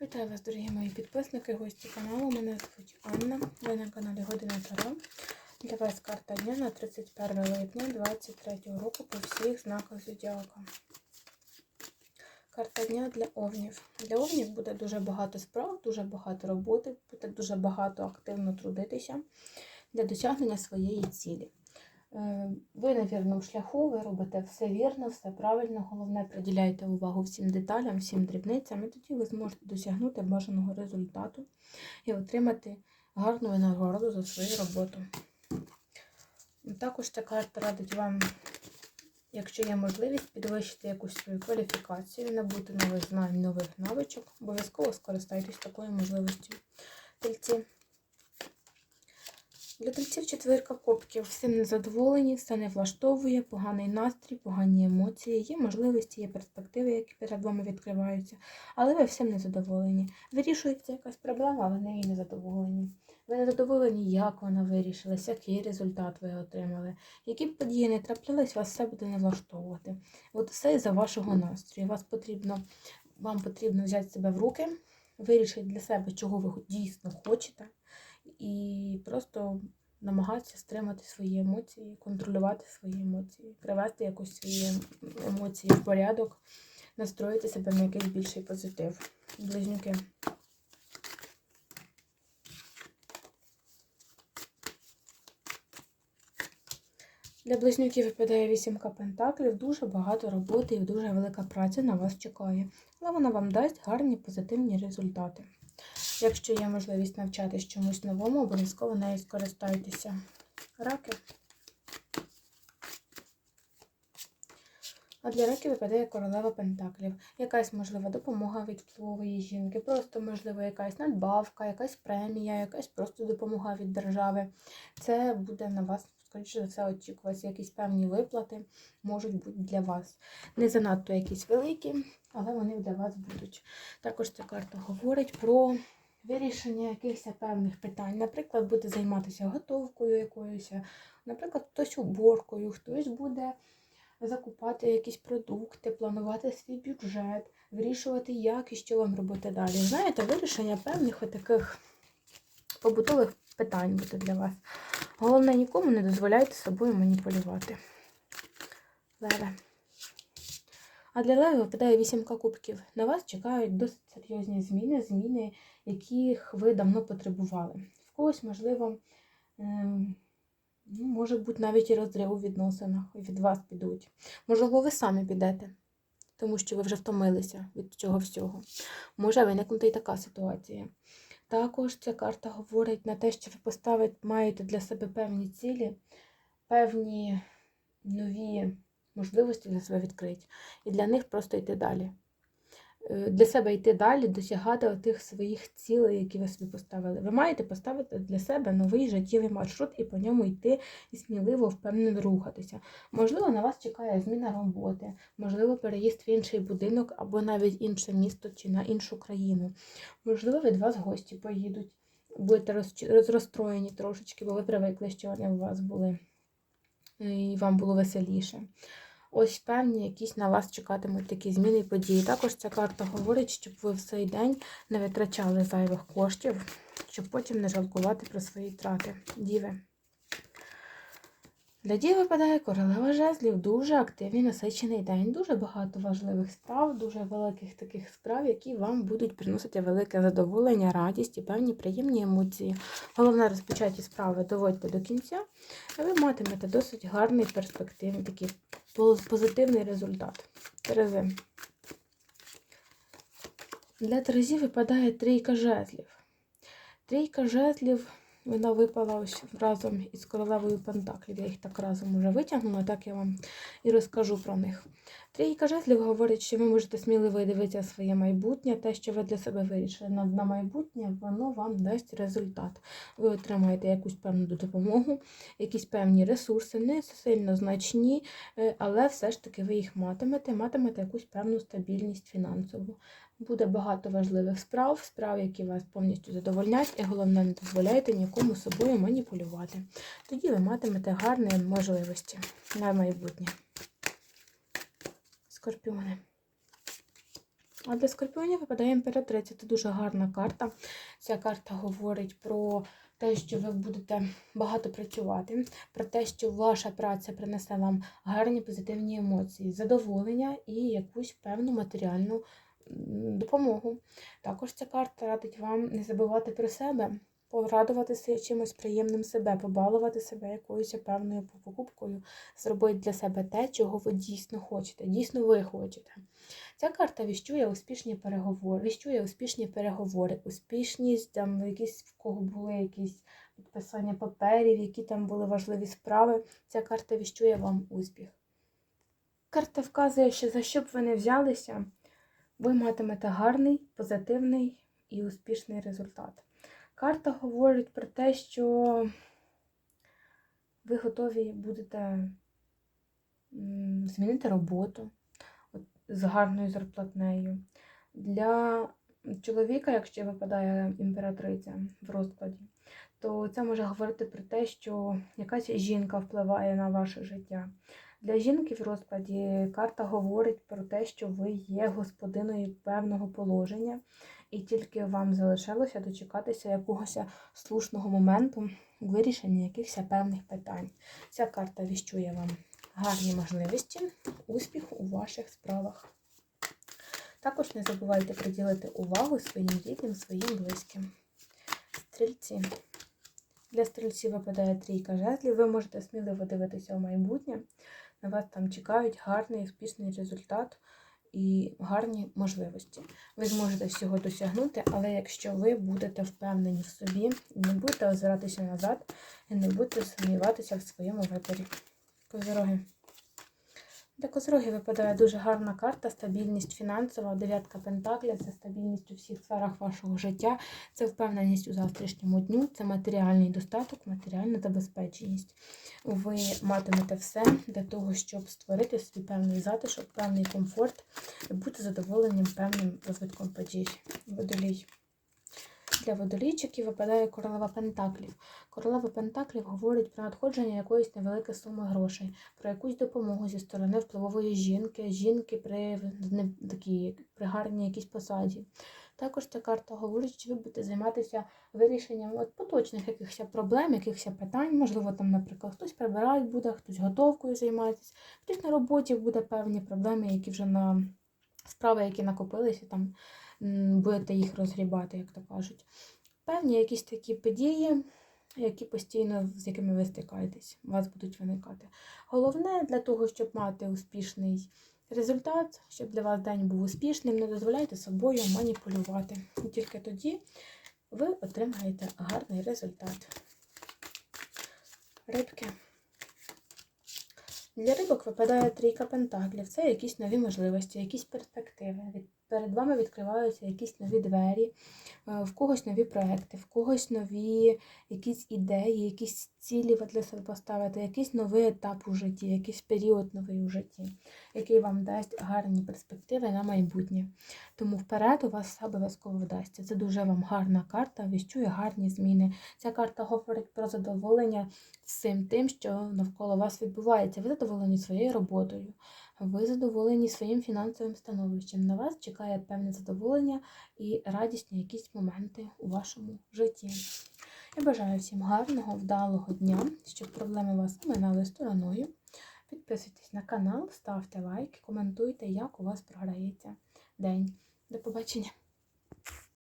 Вітаю вас, дорогі мої підписники, гості каналу. Мене звуть Анна. Ви на каналі Година Таро. Для вас карта дня на 31 липня 2023 року по всіх знаках зодіака. Карта дня для овнів. Для овнів буде дуже багато справ, дуже багато роботи, буде дуже багато активно трудитися для досягнення своєї цілі. Е, Ви на вірному шляху, ви робите все вірно, все правильно. Головне, приділяйте увагу всім деталям, всім дрібницям, і тоді ви зможете досягнути бажаного результату і отримати гарну винагороду за свою роботу. Також ця карта радить вам, якщо є можливість, підвищити якусь свою кваліфікацію, набути нових знань, нових навичок. Обов'язково скористайтесь такою можливістю. Тельці. Для тельців четвірка кубків. Всім незадоволені, все не влаштовує, поганий настрій, погані емоції, є можливості, є перспективи, які перед вами відкриваються, але ви всім незадоволені. Вирішується якась проблема, а ви неї не задоволені. Ви не задоволені, як вона вирішилась, який результат ви отримали. Які б події не траплялись, вас все буде не влаштовувати. От все із-за вашого настрою. Вас потрібно, вам потрібно взяти себе в руки, вирішити для себе, чого ви дійсно хочете і просто намагатися стримати свої емоції, контролювати свої емоції, привести якось свої емоції в порядок, настроїти себе на якийсь більший позитив. Близнюки. Для близнюків випадає вісімка пентаклів, дуже багато роботи і дуже велика праця на вас чекає. Але вона вам дасть гарні позитивні результати. Якщо є можливість навчатись чомусь новому, обов'язково нею скористайтеся. Раки. А для раків випадає королева Пентаклів. Якась можлива допомога від впливової жінки, просто, можливо, якась надбавка, якась премія, якась просто допомога від держави. Це буде на вас, скоріше за все, очікуватися. Якісь певні виплати можуть бути для вас. Не занадто якісь великі, але вони для вас будуть. Також ця карта говорить про вирішення якихось певних питань. Наприклад, буде займатися готовкою якоюсь, наприклад, хтось уборкою, хтось буде закупати якісь продукти, планувати свій бюджет, вирішувати, як і що вам робити далі. Знаєте, вирішення певних таких побутових питань буде для вас. Головне, нікому не дозволяйте собою маніпулювати. Леве. А для Леви випадає вісімка кубків. На вас чекають досить серйозні зміни, зміни, яких ви давно потребували. В когось, можливо, ем, ну, може бути навіть і розрив у відносинах, від вас підуть. Можливо, ви самі підете, тому що ви вже втомилися від цього всього. Може виникнути і така ситуація. Також ця карта говорить на те, що ви поставите, маєте для себе певні цілі, певні нові можливості для себе відкриті. І для них просто йти далі. Е, Для себе йти далі, досягати тих своїх цілей, які ви собі поставили. Ви маєте поставити для себе новий життєвий маршрут і по ньому йти і сміливо, впевнено рухатися. Можливо, на вас чекає зміна роботи, можливо, переїзд в інший будинок або навіть інше місто чи на іншу країну. Можливо, від вас гості поїдуть, будете роз- розстроєні трошечки, бо ви привикли, що вони у вас були, і вам було веселіше. Ось певні якісь на вас чекатимуть такі зміни і події. Також ця карта говорить, щоб ви в цей день не витрачали зайвих коштів, щоб потім не жалкувати про свої трати. Діви. Для дів випадає королева жезлів, дуже активний насичений день, дуже багато важливих справ, дуже великих таких справ, які вам будуть приносити велике задоволення, радість і певні приємні емоції. Головне, розпочаті справи доводьте до кінця, і ви матимете досить гарний перспективний такий позитивний результат. Терези. Для Терезів випадає трійка жезлів. Трійка жезлів, вона випала ось разом із королевою Пентаклів. Я їх так разом уже витягнула, так я вам і розкажу про них. Трійка жезлів говорить, що ви можете сміливо дивитися своє майбутнє, те, що ви для себе вирішили на, майбутнє, воно вам дасть результат. Ви отримаєте якусь певну допомогу, якісь певні ресурси, не сильно значні, е, але все ж таки ви їх матимете, матимете якусь певну стабільність фінансову. Буде багато важливих справ, справ, які вас повністю задовольнять, і головне, не дозволяйте нікому собою маніпулювати. Тоді ви матимете гарні можливості на майбутнє. Скорпіони. А для скорпіонів випадає імператриця. Це дуже гарна карта. Ця карта говорить про те, що ви будете багато працювати, про те, що ваша праця принесе вам гарні позитивні емоції, задоволення і якусь певну матеріальну допомогу. Також ця карта радить вам не забувати про себе, порадуватися чимось приємним себе, побалувати себе якоюсь певною покупкою, зробити для себе те, чого ви дійсно хочете, дійсно ви хочете. Ця карта віщує успішні переговори, віщує успішні переговори, успішність, там якісь в кого були якісь підписання паперів, які там були важливі справи. Ця карта віщує вам успіх. Карта вказує, що за що б ви не взялися, ви матимете гарний, позитивний і успішний результат. Карта говорить про те, що ви готові будете змінити роботу з гарною зарплатнею. Для чоловіка, якщо випадає імператриця в розкладі, то це може говорити про те, що якась жінка впливає на ваше життя. Для жінки в розкладі карта говорить про те, що ви є господиною певного положення, і тільки вам залишилося дочекатися якогось слушного моменту у вирішенні якихось певних питань. Ця карта віщує вам гарні можливості, успіху у ваших справах. Також не забувайте приділити увагу своїм дітям, своїм близьким. Стрільці. Для стрільців випадає трійка жезлів. Ви можете сміливо дивитися у майбутнє. На вас там чекають гарний, успішний результат і гарні можливості. Ви зможете всього досягнути, але якщо ви будете впевнені в собі, не будете озиратися назад і не будете сумніватися в своєму виборі. Козороги. Для козороги випадає дуже гарна карта, стабільність фінансова, дев'ятка пентакля, це стабільність у всіх сферах вашого життя, це впевненість у завтрашньому дню, це матеріальний достаток, матеріальна забезпеченість. Ви матимете все для того, щоб створити свій певний затишок, певний комфорт і бути задоволенням певним розвитком подій. Водолій. Для водолійчиків випадає королева Пентаклів. Королева Пентаклів говорить про надходження якоїсь невеликої суми грошей, про якусь допомогу зі сторони впливової жінки, жінки при такій при гарній якійсь посаді. Також ця карта говорить, що ви будете займатися вирішенням от, поточних якихось проблем, якихось питань. Можливо, там, наприклад, хтось прибирати буде, хтось готовкою займається, хтось на роботі буде певні проблеми, які вже на справи, які накопилися, там будете їх розгрібати, як то кажуть. Певні якісь такі події, які постійно з якими ви стикаєтесь, у вас будуть виникати. Головне для того, щоб мати успішний результат, щоб для вас день був успішним, не дозволяйте собою маніпулювати. І тільки тоді ви отримаєте гарний результат. Рибки. Для рибок випадає трійка пентаклів. Це якісь нові можливості, якісь перспективи. Перед вами відкриваються якісь нові двері, е, в когось нові проекти, в когось нові якісь ідеї, якісь цілі ви для себе поставите, якийсь новий етап у житті, якийсь період новий у житті, який вам дасть гарні перспективи на майбутнє. Тому вперед у вас все обов'язково вдасться. Це дуже вам гарна карта, віщує гарні зміни. Ця карта говорить про задоволення всім тим, що навколо вас відбувається. Ви задоволені своєю роботою, ви задоволені своїм фінансовим становищем. На вас чекає певне задоволення і радісні якісь моменти у вашому житті. Я бажаю всім гарного, вдалого дня, щоб проблеми вас минали стороною. Підписуйтесь на канал, ставте лайки, коментуйте, як у вас програється день. До побачення!